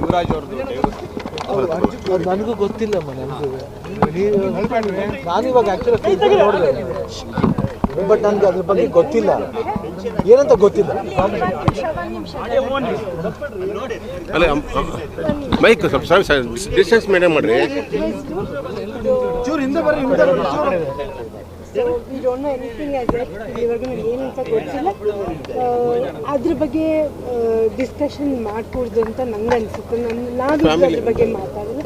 ಯುವರಾಜ್ ಅವ್ರದ್ದು. ನನಗೂ ಗೊತ್ತಿಲ್ಲ ನಾನು ಇವಾಗ ಆ್ಯಕ್ಚುಲಿ ನೋಡಿದೆ ಬಟ್ ನನಗೆ ಅದ್ರ ಬಗ್ಗೆ ಗೊತ್ತಿಲ್ಲ. ಏನಂತ ಗೊತ್ತಿಲ್ಲ. ಅಲ್ಲ ಮೈಕ್ ಸ್ವಲ್ಪ ಡಿಸ್ಟೆನ್ಸ್ ಮೇಂಟೈನ್ ಮಾಡ್ರಿ. ಹಿಂದೆ ಬರ್ರಿ ಹಿಂದೆ we don't know anything as yet ಇಲ್ಲಿವರೆಗೂ ನನಗೆ ಏನಂತ ಗೊತ್ತಿಲ್ಲ. ಅದ್ರ ಬಗ್ಗೆ ಡಿಸ್ಕಷನ್ ಮಾಡ್ಕೂಡ್ದು ಅಂತ ನಂಗೆ ಅನ್ಸುತ್ತೆ. ನಾನು ನಾನು ಅದ್ರ ಬಗ್ಗೆ ಮಾತಾಡಲ್ಲ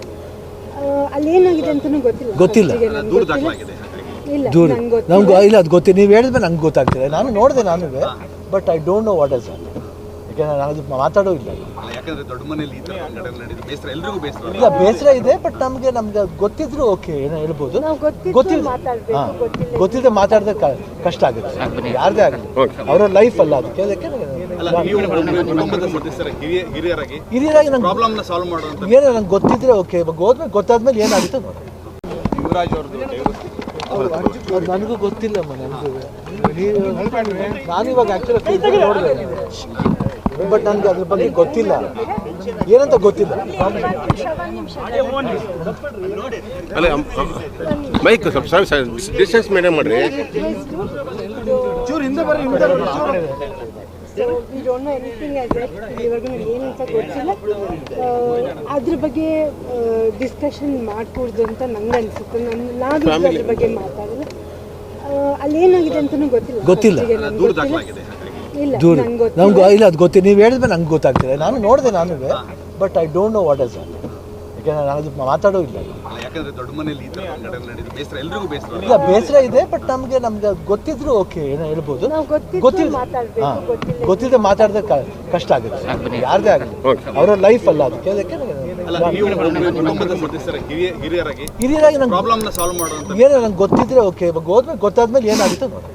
ಆ, ಅಲ್ಲೇನಾಗಿದೆ ಅಂತಲೂ ಗೊತ್ತಿಲ್ಲ. ಗೊತ್ತಿಲ್ಲ. ಇಲ್ಲ ನಂಗೆ ಗೊತ್ತಿಲ್ಲ. ಇಲ್ಲ ಅದು ಗೊತ್ತಿಲ್ಲ ನೀವು ಹೇಳಿದ್ರೆ ನಂಗೆ ಗೊತ್ತಾಗ್ತಿದೆ. ನಾನು ನೋಡಿದೆ ನಾನು but I don't know what is ಯಾಕೆಂದ್ರೆ ನಾನು ಮಾತಾಡೋ ಇಲ್ಲ. ಬೇಸರ ಇಲ್ಲ ಇದೆ ಬಟ್ ನಮಗೆ ನಮ್ಗೆ ಗೊತ್ತಿದ್ರು ಓಕೆ ಏನೋ ಹೇಳ್ಬೋದು? ಗೊತ್ತಿಲ್ಲ. ಗೊತ್ತಿದ್ರೆ. ಗೊತ್ತಿಲ್ಲದೆ ಮಾತಾಡಿದ್ರೆ ಕ- ಕಷ್ಟ ಆಗುತ್ತೆ. ಯಾರದೇ ಆಗಲಿ. ಅವರ ಲೈಫ್ ಅಲ್ಲ ಅದಕ್ಕೆ ಅದಕ್ಕೆ ಹಿರಿಯರಾಗಿ ನಂಗೆ ಏನೋ ನಂಗೆ ಗೊತ್ತಿದ್ರೆ ಓಕೆ ಇವಾಗ ಹೋದ್ಮೇಲೆ ಗೊತ್ತಾದ್ಮೇಲೆ ಏನಾಗುತ್ತೆ ನೋಡಿ. ನನಗೂ ಗೊತ್ತಿಲ್ಲಮ್ಮ ನನಗೂ ನೀವು ನಾನು ಇವಾಗ ಆಕ್ಚುಲಿ ನೋಡಿದೆ. ಬಟ್ ನನಗೆ ಅದ್ರ ಬಗ್ಗೆ ಗೊತ್ತಿಲ್ಲ. ಏನಂತ ಗೊತ್ತಿಲ್ಲ. ಅಲ್ಲ ಮೈಕ್ ಡಿಸ್ಟೆನ್ಸ್ ಮೇಡಮ್ ಮಾಡ್ರಿ. ಚೂರು ಹಿಂದೆ ಬರ್ರಿ ಹಿಂದೆ so we don't know anything as ಏನಂತ ಗೊತ್ತಿಲ್ಲ. ಅದ್ರ ಬಗ್ಗೆ ಡಿಸ್ಕಷನ್ ಮಾಡ್ಕೂಡ್ದು ಅಂತ ನಂಗೆ ಅನ್ಸುತ್ತೆ. ನಾನು ನಾನು ಅದ್ರ ಬಗ್ಗೆ ಮಾತಾಡಿದ್ರೆ ಅಲ್ಲಿ ಅಲ್ಲೇನಾಗಿದೆ ಅಂತಲೂ ಗೊತ್ತಿಲ್ಲ. ಗೊತ್ತಿಲ್ಲ. ದೂರ. ನಮ್ಗೆ ಇಲ್ಲ ಅದು ಗೊತ್ತಿಲ್ಲ ನೀವು ಹೇಳಿದ್ರೆ ನಂಗೆ ಗೊತ್ತಾಗ್ತಿದೆ ನಾನು ನೋಡಿದೆ ನಾನು but I don't know what is ಯಾಕೆಂದ್ರೆ ನಾನು ಅದು ಮಾತಾಡೋ ಇಲ್ಲ. ಅಲ್ಲ ಯಾಕಂದ್ರೆ ದೊಡ್ಡ ಮನೇಲಿ ಈ ತರ ಬೇಸರ ಎಲ್ರಿಗೂ ಬೇಸರ ಇಲ್ಲ ಬೇಸರ ಇದೆ ಬಟ್ ನಮಗೆ ನಮ್ಗೆ ಗೊತ್ತಿದ್ರು ಓಕೆ ಏನೋ ಹೇಳ್ಬೋದು. ಗೊತ್ತಿಲ್ಲ ಮಾತಾಡ್ಬೇಕು, ಹಾಂ ಗೊತ್ತಿಲ್ಲ. ಗೊತ್ತಿಲ್ಲದೆ ಮಾತಾಡಿದ್ರೆ ಕ- ಕಷ್ಟ ಆಗುತ್ತೆ. ಯಾರದೇ ಆಗಲಿ. ಅವರ ಲೈಫ್ ಅಲ್ಲ ಅದಕ್ಕೆ ಅದಕ್ಕೆ ಹಿರಿಯರಾಗಿ ಹಿರಿಯರಾಗಿ ನಂಗೆ ಏನೋ ನಂಗೆ ಗೊತ್ತಿದ್ರೆ ಓಕೆ ಹೋದ್ಮೇಲೆ ಗೊತ್ತಾದ್ಮೇಲೆ ಏನಾಗುತ್ತೆ ನೋಡಿ